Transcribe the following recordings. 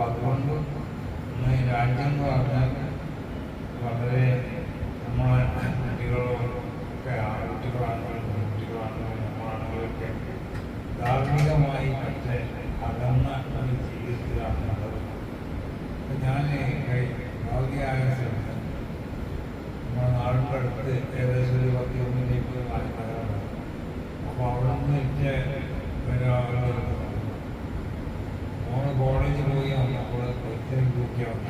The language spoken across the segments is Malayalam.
അപ്പോൾ അതുകൊണ്ട് ഇന്ന് രാജ്യം എന്ന് പറഞ്ഞാൽ വളരെ നമ്മളെ കുട്ടികളൊക്കെ ആൺകുട്ടികളാണെങ്കിലും പെൺകുട്ടികളാണെങ്കിലും നമ്മളാണെങ്കിലൊക്കെ ധാർമ്മികമായി മറ്റേ അകന്ന ഒരു ജീവിതത്തിലാണ് നടന്നത് അപ്പം ഞാൻ ഭാവിയായ സമയത്ത് നമ്മുടെ നാടിന്റെ അടുത്ത് ഏകദേശം ഒരു പത്തി ഒന്നിലേക്ക് നാല് നഗരമാണ് അപ്പോൾ അവിടെ നിന്ന് എനിക്ക് ഒരാൾ ഒത്തിരി കൂട്ടിയാണ്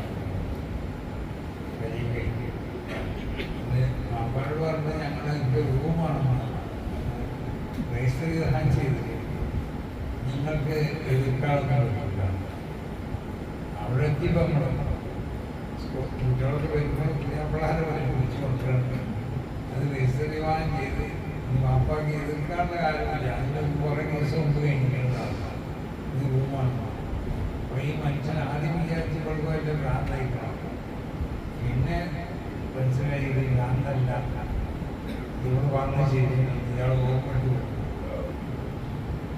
അപ്പനോട് പറഞ്ഞത് ഞങ്ങൾ എന്റെ റൂമാണെന്ന് രജിസ്റ്റർ ചെയ്താൻ ചെയ്തത് നിങ്ങൾക്ക് പറ്റില്ല അവിടെ എത്തിയപ്പോൾ നമ്മൾ കുട്ടികളൊക്കെ വരുമ്പോൾ പിള്ളേരെ വിളിച്ചു കൊടുക്കുന്നുണ്ട് അത് രജിസ്റ്റർ ചെയ്യുവാൻ ചെയ്ത് വാപ്പാക്കി എതിർക്കാനുള്ള കാര്യമില്ല അതിന്റെ കുറേ ദിവസം മുമ്പ് കഴിഞ്ഞിട്ടുണ്ട് റൂമാണ് ഈ മനുഷ്യൻ ആദ്യം വിചാരിച്ചപ്പോഴേക്കും അതിന്റെ ഭ്രാന്തായിട്ടാണ് പിന്നെ മനസ്സിലായി ഭ്രാന്തല്ല. ഇവർ വന്നു ശരി ഇയാൾ ഓർമ്മ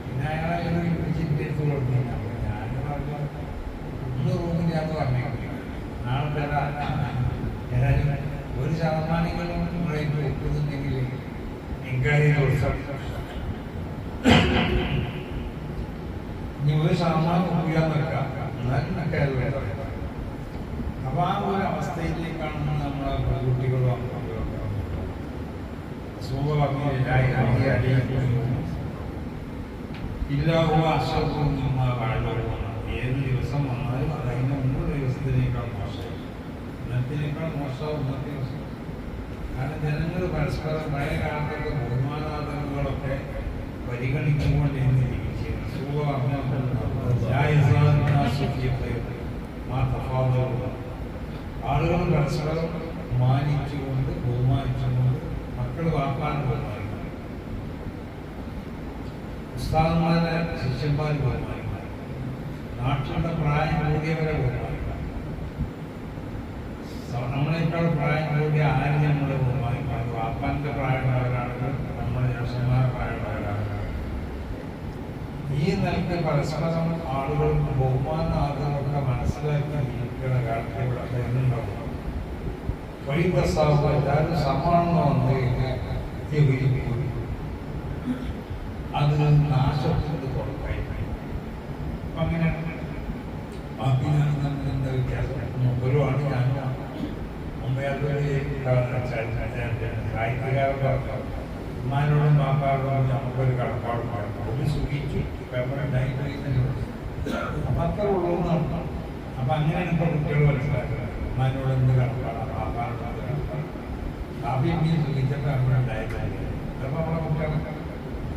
പിന്നെ അയാളെ വിളിച്ചിട്ട് എടുത്ത് കൊടുത്തില്ല ഒരു ശതമാനങ്ങളും നിങ്ങളെ ഇക്കാര്യം ദിവസം ഇനി ഒരു ശതമാനം ഉപയോഗം നിൽക്കാം എന്നാലും അത് വേണ്ട അപ്പൊ ആ ഒരു അവസ്ഥയിലേക്കാണ് നമ്മളെ കുട്ടികളും ഇല്ലാഹുവ അശ്വത്തും ഏത് ദിവസം വന്നാലും അത് അതിന്റെ മുമ്പ് ദിവസത്തിനേക്കാൾ മോശം. ഇന്നത്തിനേക്കാൾ മോശം ഇന്നത്തെ ദിവസം കാരണം ജനങ്ങൾ പരസ്പരം പഴയ കാലത്തൊക്കെ ബഹുമാനാദങ്ങളൊക്കെ പരസ്പരം മാനിച്ചുകൊണ്ട് ബഹുമാനിച്ചുകൊണ്ട് മക്കൾ വാപ്പാൻ ബഹുമാനിക്കണം ഉസ്താദന്മാരെ ശിഷ്യന്മാർ ബഹുമാനിക്കണം നാട്ടിലുള്ള പ്രായം കൂടിയവരെ ബഹുമാനിക്കണം നമ്മളെക്കാൾ പ്രായം കൂടിയ ആരും നമ്മളെ ബഹുമാനിക്കണം വാപ്പാന്റെ പ്രായമുള്ളവരാണെങ്കിൽ നമ്മുടെ ജോഷന്മാരുടെ പ്രായമുള്ളവരാണെങ്കിൽ ഈ നിലയ്ക്ക് പരസ്പരം ആളുകൾ ബഹുമാന ആഗ്രഹമൊക്കെ മനസ്സിലാക്കി ജീവിക്കുന്ന കാലത്ത് ഇവിടെ വരുന്നുണ്ടാവും വഴി പ്രസ്താവം എല്ലാവരും സമാണെന്ന് വന്നു കഴിഞ്ഞാൽ യോജിക്കും അത് നാശത്തിന്റെ തുടക്കായി അപ്പൊ അങ്ങനെ ബാക്കിയാണ് തമ്മിൽ എന്താ വ്യത്യാസം? മുമ്പരുമാണ് മുമ്പേതൊരു സാഹിത്യകാരുടെ നമുക്കൊരു കടപ്പാട് പാടും ഒരു സുഖിച്ചു. അപ്പൊ അത്ര ഉള്ളൂന്നാണ് അപ്പൊ അങ്ങനെയാണ് ഇപ്പൊ കുട്ടികൾ മനസ്സിലാക്കുന്നത്. ഉമ്മാനോട് എന്ത് കടപ്പാടാണ് ബാപ്പാനോട് എന്ത് കടപ്പാട് കാവ്യം ഈ സുഖിച്ച പേപ്പറുണ്ടായിട്ടില്ല അപ്പൊ നമ്മളെ കുട്ടികളൊക്കെ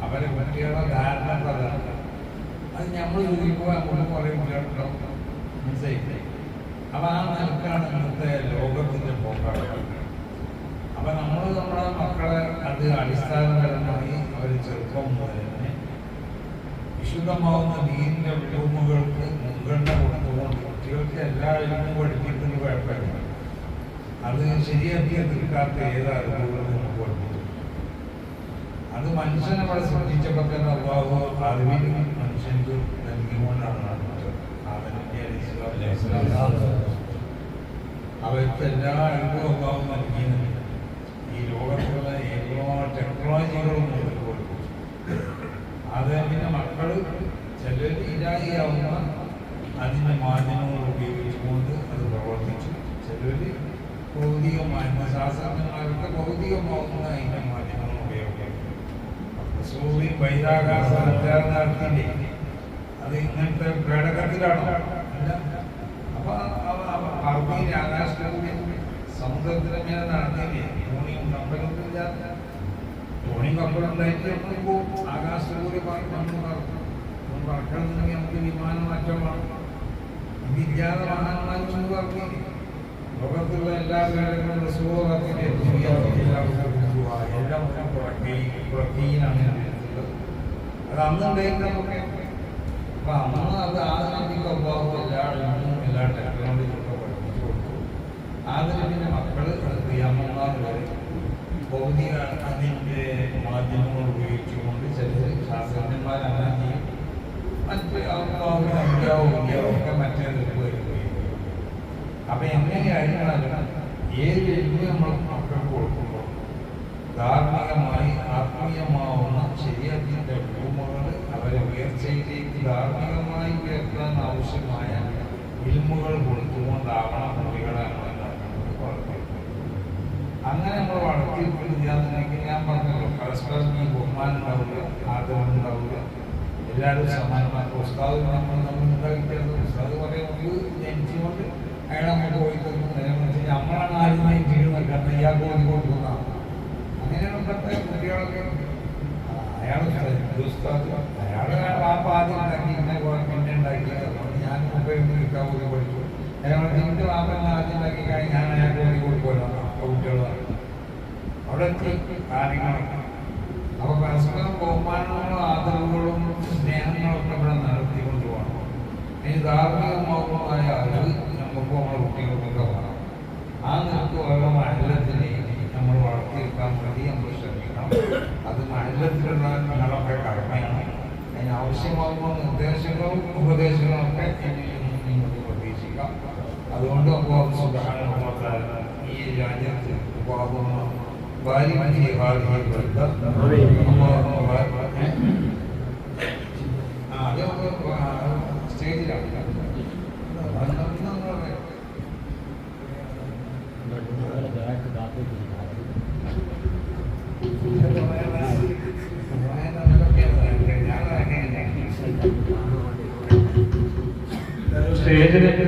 അവരെ പറ്റിയുള്ള ധാരണ പ്രധാനം നമ്മൾ ചോദിക്കുമ്പോൾ അങ്ങോട്ട് കുറേ കുട്ടികളുണ്ടാവും മനസ്സിലായില്ലേ അപ്പൊ ആ നിലക്കാണ് ഇന്നത്തെ ലോകത്തിന്റെ പോക്കാണ് നമ്മൾ നമ്മുടെ മക്കളെ അത് അടിസ്ഥാനപരമായി അവർ ചെറുപ്പം മുതൽ തന്നെ വിശുദ്ധമാവുന്ന നീരിന്റെ റൂമുകൾക്ക് മുൻഗണന കൊടുത്തുകൊണ്ട് കുട്ടികൾക്ക് എല്ലാ ഇതും പഠിപ്പിക്കുന്നത് കുഴപ്പമില്ല. അത് ശരിയാക്കിയ തീർക്കാത്ത അറിവുകളും നമുക്ക് പഠിപ്പിക്കും. അത് മനുഷ്യനെ അവിടെ സൃഷ്ടിച്ചപ്പോൾ തന്നെ അള്ളാഹു അറിവിൽ മനുഷ്യർക്ക് നൽകിക്കൊണ്ടാണ് നടന്നത്. അവർക്ക് എല്ലാ അറിവും അള്ളാഹു നൽകിയെന്നുണ്ട് ഈ ലോകത്തുള്ള എല്ലാ ടെക്നോളജികളും നമുക്ക് കൊടുക്കും അത് പിന്നെ മക്കൾ ചിലർ ഇരായിയാവുന്ന അതിന്റെ മാധ്യമങ്ങൾ ഉപയോഗിച്ചുകൊണ്ട് അത് പ്രവർത്തിച്ചു ചിലർ ഭൗതികമായ ശാസ്ത്രജ്ഞന്മാർക്ക് ഭൗതികമാവുന്ന അതിന്റെ മാധ്യമങ്ങൾ ഉപയോഗിക്കും സൂര്യൻ ബഹിരാകാശ സഞ്ചാരം നടത്തിയില്ലേ അത് ഇങ്ങനത്തെ പേടകത്തിലാണോ അല്ല. അപ്പൊ ഭൗതിക ആകാശത്തിന്റെ സമുദ്രത്തിന് മേലെ നടത്തിയില്ലേ തോണിയും കപ്പലൊന്നും ഇല്ലാത്ത തോണിയും കപ്പലും ഉണ്ടായിട്ട് നമ്മൾ പോകും ആകാശത്തിലൂടെ പറക്കും നമ്മൾ പറക്കും. പറക്കണമെന്നുണ്ടെങ്കിൽ നമുക്ക് വിമാനം മാറ്റമാണ് ഇതില്ലാതെ വാഹനമാണെന്ന് പറഞ്ഞില്ലേ ലോകത്തുള്ള എല്ലാ കാര്യങ്ങളും സുഖത്തിന്റെ എല്ലാം പ്രോട്ടീനാണ് അത് അന്ന് ഉണ്ടായിരുന്നതൊക്കെ അപ്പൊ അന്ന് അത് ആധുനിക അഭാവം എല്ലാ ഇന്നും എല്ലാ ടെക്നോളജിയൊക്കെ പഠിപ്പിച്ചു കൊടുത്തു. അതിന് മക്കൾ അമ്മമാർ വരെ. ഭൗതിക അതിന്റെ മാധ്യമങ്ങൾ ഉപയോഗിച്ചുകൊണ്ട് ചില ശാസ്ത്രജ്ഞന്മാർ അങ്ങനെ ചെയ്യും. മറ്റ് അമ്മാവും അമ്പ്യാവും ഒക്കെ മറ്റേ വരും അപ്പൊ ഏത് എഴുതി നമ്മൾ മക്കൾക്ക് കൊടുക്കുമ്പോൾ? ധാർമ്മികമായി ആത്മീയമാവുന്ന ശരിയാക്കി ഭൂമുകൾ അവരെ ഉയർച്ചയിലേക്ക് ധാർമ്മികമായി ഉയർത്താൻ ആവശ്യമായ ഇൽമുകൾ കൊടുത്തുകൊണ്ടാവണം കുട്ടികളെ അങ്ങനെ നമ്മൾ വളർത്തിയെടുക്കുകയാണെന്നുണ്ടെങ്കിൽ ഞാൻ പറഞ്ഞല്ലോ പരസ്പരം ഈ ബഹുമാനം എല്ലാവരും സമാനമായ ഉസ്താദ് നമ്മൾ നമ്മൾ ഉണ്ടാക്കിയത് ഉസ്താദ് പറയുന്നത് ജനിച്ചുകൊണ്ട് അയാളെ നമുക്ക് പോയി തന്നു നിലനിർത്തി നമ്മളാണ് ആദ്യമായി ചെയ്യുന്നത് കാരണം ഇയാൾക്ക് ഓതി കൊടുക്കുന്ന അങ്ങനെയാണ് ഇപ്പോഴത്തെ കുട്ടികളൊക്കെ അയാൾ ഉസ്താദ് അയാൾ വാപ്പ ആദ്യം ഉണ്ടാക്കി ഇങ്ങനെ കുറെ പിന്നെ ഉണ്ടാക്കിയത് അതുകൊണ്ട് ഞാൻ ഓതി പഠിച്ചു അയാൾ നിന്റെ വാപ്പ എന്നെ ആദ്യം ഉണ്ടാക്കി കഴിഞ്ഞാൽ ഞാൻ അയാൾക്ക് ഓതി കൊടുക്കുമല്ലോ. കുട്ടികൾ അവിടെ എത്തി കാര്യങ്ങളൊക്കെ പരസ്പരം ബഹുമാനങ്ങളും ആദരവുകളും സ്നേഹങ്ങളും ഒക്കെ ഇവിടെ നടത്തിക്കൊണ്ട് പോകണം ഇനി ധാർമ്മികമായ അറിവ് നമുക്ക് നമ്മുടെ കുട്ടികൾക്കൊക്കെ വേണം. ആ നിലയ്ക്ക് ഓരോ മഹലത്തിനെയും നമ്മൾ വളർത്തിയെടുക്കാൻ വേണ്ടി നമ്മൾ ശ്രമിക്കണം. അത് മണ്ഡലത്തിലുള്ള നിങ്ങളൊക്കെ കടമയാണ്. അതിന് ആവശ്യമാകുന്ന നിർദ്ദേശങ്ങളും ഉപദേശങ്ങളും ഒക്കെ എന്നിൽ നിന്ന് നിങ്ങൾക്ക് പ്രതീക്ഷിക്കാം അതുകൊണ്ട് അപ്പോൾ സുധാരണ ഈ രാജ്യത്ത് ഉപാധമാണ് ഭാര്യ ഹാദിയെ ബന്ധം ആ അത് നമുക്ക് സ്റ്റേജിലേക്ക്